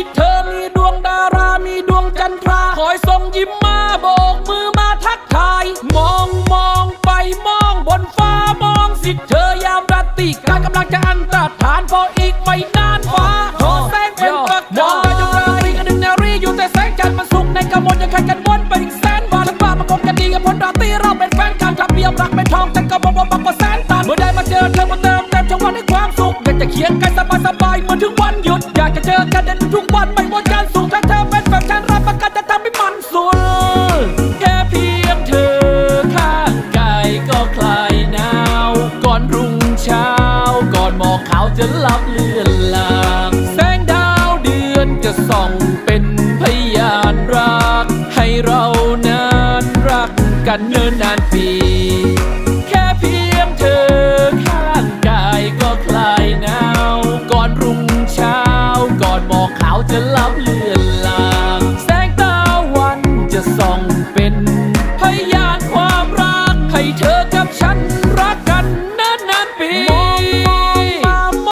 ที่เธอมีดวงดารา มีดวงจันทรา คอยส่งยิ้มมาโบกมือมาทักทาย มองมองไปมองบนฟ้ามองสิเธอยามราตรีการกำลังจะอันตรฐานพออีกไม่นานฟ้าขอ จะเคียงกันสบายสบายเหมือนถึงวันหยุด อยากจะเจอกันเด่นทุกวันไม่ว่าจันทร์สุขถ้าเธอเป็นแบบฉันรับประกันจะทำให้มันสุดแค่เพียงเธอข้างกายก็คลายหนาว ก่อนรุ่งเช้า ก่อนหมอกขาวจะลับเลือนลางแสงดาวเดือนจะส่องเป็นพยานรัก ให้เรานั้นรักกันเนิ่นนานปี จะลับเลือ